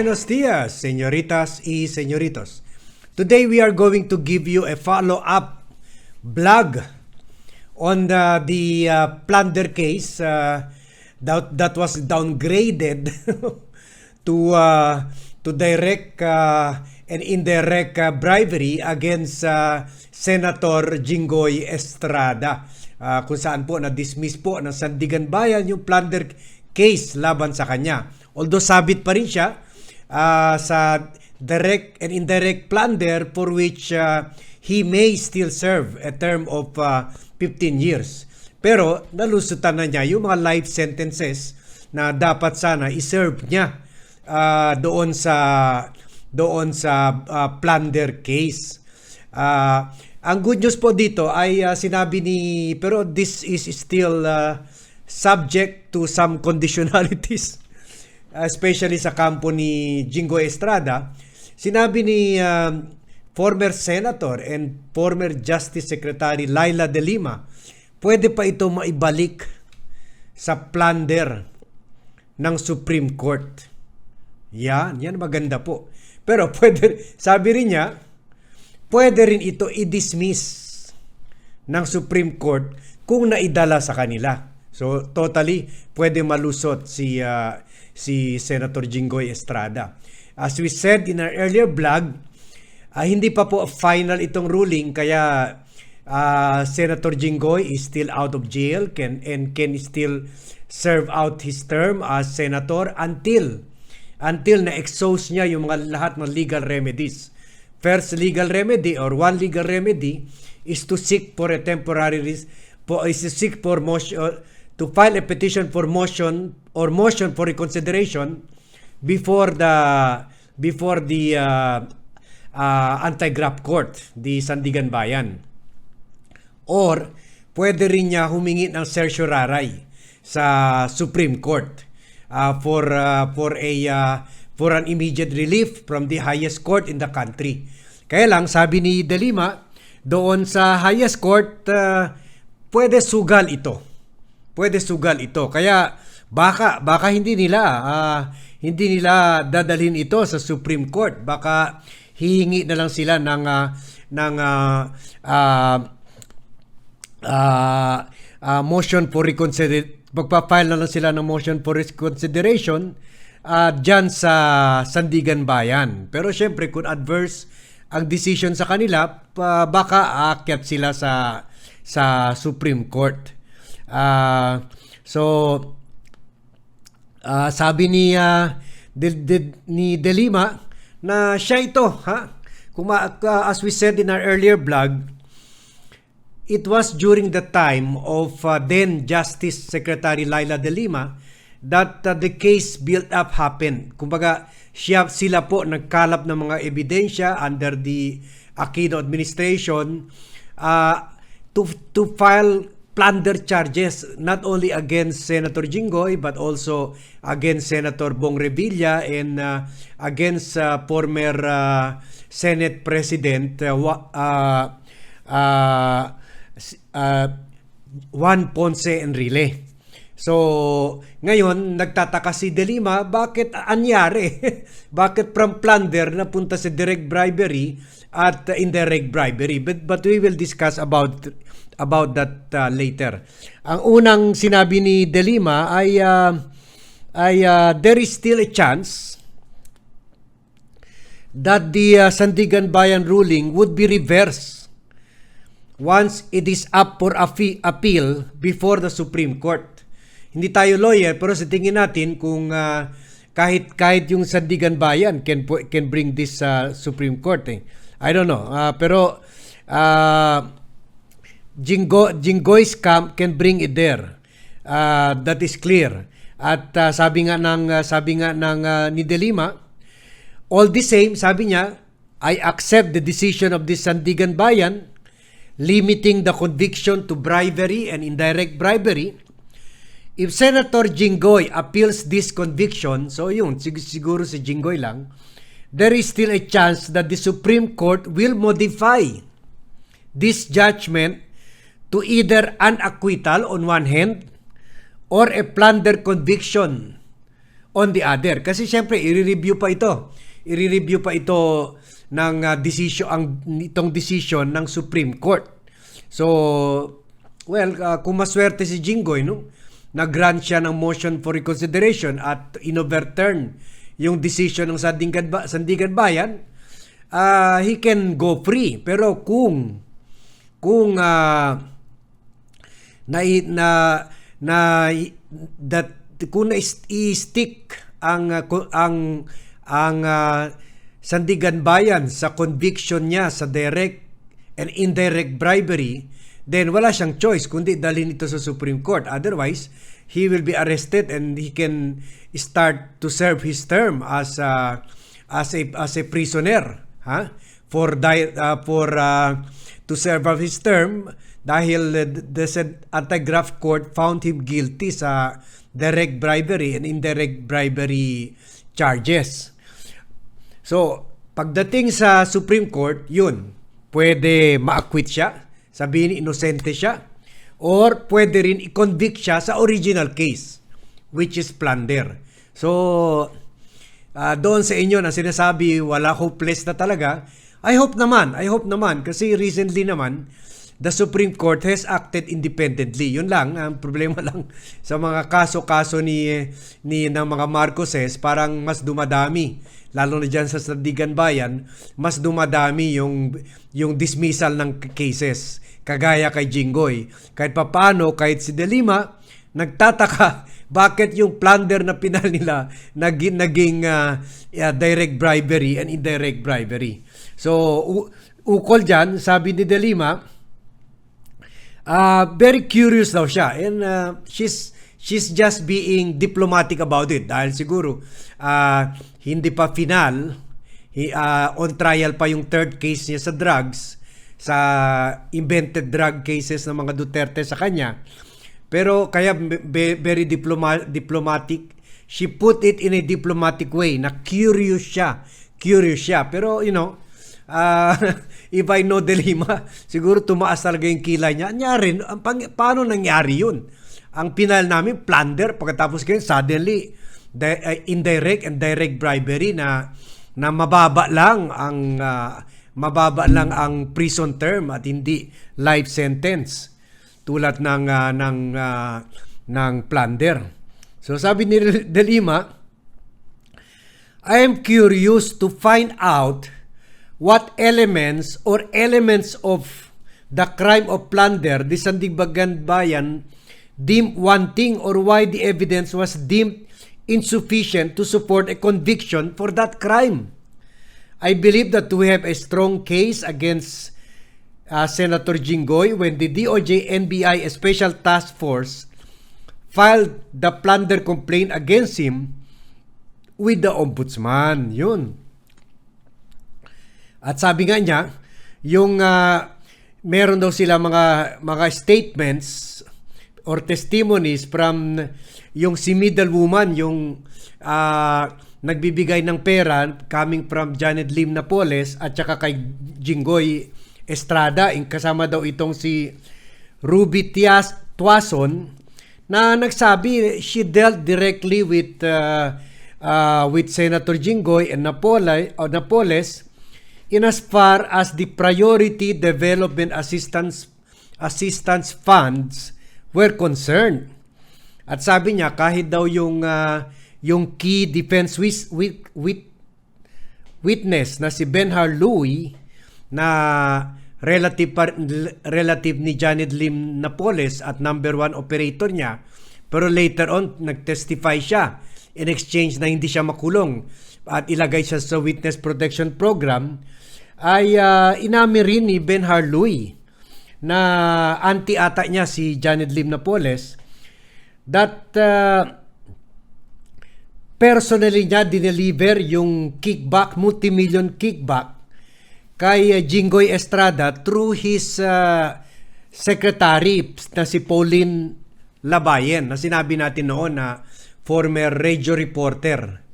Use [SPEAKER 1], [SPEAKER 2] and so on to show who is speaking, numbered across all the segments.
[SPEAKER 1] Buenos dias, señoritas y señoritos. Today we are going to give you a follow-up vlog on the, the uh, plunder case uh, that, that was downgraded to uh, to direct uh, and indirect uh, bribery against uh, Senator Jinggoy Estrada. Uh, kung saan po na-dismiss po ng Sandigan Bayan yung plunder case laban sa kanya. Although sabit pa rin siya uh, sa direct and indirect plunder for which uh, he may still serve a term of uh, 15 years. Pero nalusutan na niya yung mga life sentences na dapat sana iserve niya uh, doon sa doon sa uh, plunder case. Uh, ang good news po dito ay uh, sinabi ni pero this is still uh, subject to some conditionalities especially sa kampo ni Jingo Estrada. Sinabi ni uh, former senator and former Justice Secretary Laila De Lima, pwede pa ito maibalik sa plunder ng Supreme Court. Yan, yan maganda po. Pero pwede, sabi rin niya, pwede rin ito i-dismiss ng Supreme Court kung naidala sa kanila. So totally pwede malusot si uh, si Senator Jinggoy Estrada. As we said in our earlier vlog, uh, hindi pa po final itong ruling kaya uh, Senator Jinggoy is still out of jail can and can still serve out his term as senator until until na exhaust niya yung mga lahat ng legal remedies. First legal remedy or one legal remedy is to seek for a temporary is to seek for motion to file a petition for motion or motion for reconsideration before the before the uh, uh, anti-graft court, the Sandigan Bayan. Or pwede rin niya humingi ng certiorari sa Supreme Court uh, for uh, for a uh, for an immediate relief from the highest court in the country. Kaya lang sabi ni Delima doon sa highest court uh, pwede sugal ito pwede sugal ito. Kaya baka baka hindi nila uh, hindi nila dadalhin ito sa Supreme Court. Baka hihingi na lang sila ng uh, ng uh, uh, uh, motion for reconsideration. Magpa-file na lang sila ng motion for reconsideration uh, dyan sa Sandigan Bayan. Pero syempre kung adverse ang decision sa kanila, uh, baka aakyat sila sa sa Supreme Court. Uh, so uh, sabi ni uh, de, de, ni Delima na siya ito ha Kung uh, as we said in our earlier blog it was during the time of uh, then Justice Secretary Laila De Lima that uh, the case built up happened. Kumbaga, siya, sila po nagkalap ng mga ebidensya under the Aquino administration uh, to, to file plunder charges not only against Senator Jinggoy but also against Senator Bong Revilla and uh, against uh, former uh, Senate President uh, uh, uh, uh, Juan Ponce Enrile. So, ngayon, nagtataka si Delima, bakit anyari? bakit from plunder napunta sa direct bribery at uh, indirect bribery? But, but we will discuss about about that uh, later. Ang unang sinabi ni Delima ay uh, ay uh, there is still a chance that the uh, Sandigan Bayan ruling would be reversed once it is up for appeal before the Supreme Court. Hindi tayo lawyer pero sa tingin natin kung uh, kahit kahit yung Sandigan Bayan can can bring this uh, Supreme Court eh. I don't know. Uh, pero uh, Jingo, Jingoy's camp can bring it there. Uh, that is clear. At uh, sabi nga ng uh, sabi nga ng uh, ni Delima, all the same, sabi niya, I accept the decision of this Sandigan Bayan limiting the conviction to bribery and indirect bribery. If Senator Jinggoy appeals this conviction, so yun, sig- siguro si Jinggoy lang, there is still a chance that the Supreme Court will modify this judgment to either an acquittal on one hand or a plunder conviction on the other. Kasi syempre, i-review pa ito. I-review pa ito ng uh, decision, ang, itong decision ng Supreme Court. So, well, uh, kung maswerte si Jinggoy, no? nag-grant siya ng motion for reconsideration at inoverturn yung decision ng Sandigan, Sandigan Bayan, uh, he can go free. Pero kung kung uh, na na na that kung i-stick ang uh, ang ang uh, Sandigan Bayan sa conviction niya sa direct and indirect bribery, then wala siyang choice kundi dalhin ito sa Supreme Court. Otherwise, he will be arrested and he can start to serve his term as a as a as a prisoner, ha? For di- uh, for uh, to serve of his term dahil uh, the anti-graft court found him guilty sa direct bribery and indirect bribery charges. So, pagdating sa Supreme Court, yun, pwede ma-acquit siya, sabihin inosente siya, or pwede rin i-convict siya sa original case, which is plunder. So, ah, doon sa inyo na sinasabi wala hopeless na talaga, I hope naman, I hope naman, kasi recently naman, the Supreme Court has acted independently. Yun lang, ang problema lang sa mga kaso-kaso ni, ni ng mga Marcoses, parang mas dumadami lalo na dyan sa Sandigan Bayan, mas dumadami yung, yung dismissal ng cases. Kagaya kay Jinggoy. Kahit papano, kahit si Delima, nagtataka bakit yung plunder na pinal nila naging, naging uh, uh, direct bribery and indirect bribery. So, ukol dyan, sabi ni Delima, uh, very curious daw siya. And uh, she's she's just being diplomatic about it. Dahil siguro uh, hindi pa final. Uh, on trial pa yung third case niya sa drugs sa invented drug cases ng mga Duterte sa kanya. Pero kaya very diploma, diplomatic. She put it in a diplomatic way na curious siya. Curious siya. Pero you know uh, if I know Delima, siguro tumaas talaga yung kilay niya. Anyari, ang pang, paano nangyari yun? Ang pinal namin, plunder, pagkatapos kayo, suddenly, di, uh, indirect and direct bribery na na mababa lang ang uh, mababa lang ang prison term at hindi life sentence tulad ng uh, ng uh, ng plunder. So sabi ni Delima, I am curious to find out what elements or elements of the crime of plunder the Sandibagan Bayan deemed wanting or why the evidence was deemed insufficient to support a conviction for that crime. I believe that we have a strong case against uh, Senator Jinggoy when the DOJ NBI Special Task Force filed the plunder complaint against him with the ombudsman. Yun. At sabi nga niya, yung uh, meron daw sila mga mga statements or testimonies from yung si middle woman, yung uh, nagbibigay ng pera coming from Janet Lim Napoles at saka kay Jinggoy Estrada, kasama daw itong si Ruby Tias Tuason na nagsabi she dealt directly with uh, uh, with Senator Jinggoy and Napole, or Napoles in as far as the priority development assistance assistance funds were concerned. At sabi niya kahit daw yung uh, yung key defense with, with, with, witness na si Benhar Louis na relative relative ni Janet Lim Napoles at number one operator niya pero later on nagtestify siya in exchange na hindi siya makulong at ilagay siya sa witness protection program ay uh, inamin rin ni Ben Harloy na anti ata niya si Janet Lim Napoles that uh, personally niya dineliver yung kickback, multi-million kickback kay Jinggoy Estrada through his uh, secretary na si Pauline Labayen na sinabi natin noon na former radio reporter.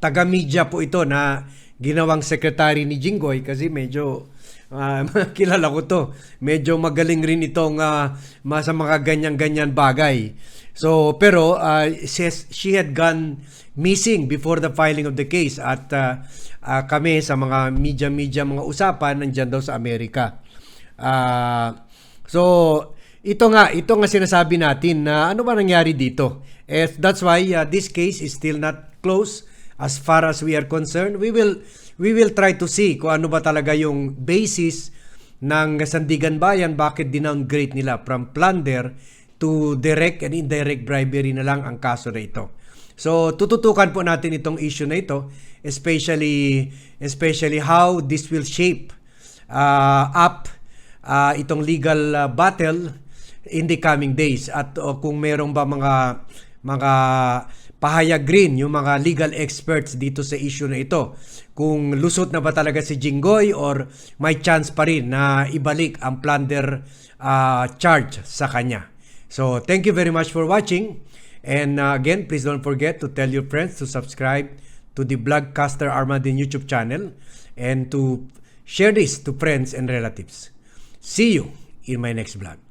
[SPEAKER 1] Taga-media po ito na ginawang secretary ni Jinggoy kasi medyo uh, kilala ko to. Medyo magaling rin itong uh, sa mga ganyan-ganyan bagay. So, pero uh, she, had gone missing before the filing of the case at uh, uh, kami sa mga media-media mga usapan nandyan daw sa Amerika. Ah, so, ito nga, ito nga sinasabi natin na ano ba nangyari dito. Eh, that's why uh, this case is still not closed as far as we are concerned. We will we will try to see kung ano ba talaga yung basis ng Sandigan Bayan bakit dinowngrade nila from plunder to direct and indirect bribery na lang ang kaso na ito. So tututukan po natin itong issue na ito, especially especially how this will shape uh, up uh, itong legal uh, battle in the coming days at uh, kung merong ba mga mga pahayag rin yung mga legal experts dito sa issue na ito kung lusot na ba talaga si Jinggoy or may chance pa rin na ibalik ang plunder uh, charge sa kanya. So, thank you very much for watching. And uh, again, please don't forget to tell your friends to subscribe to the Blogcaster Armadin YouTube channel and to share this to friends and relatives. See you in my next vlog.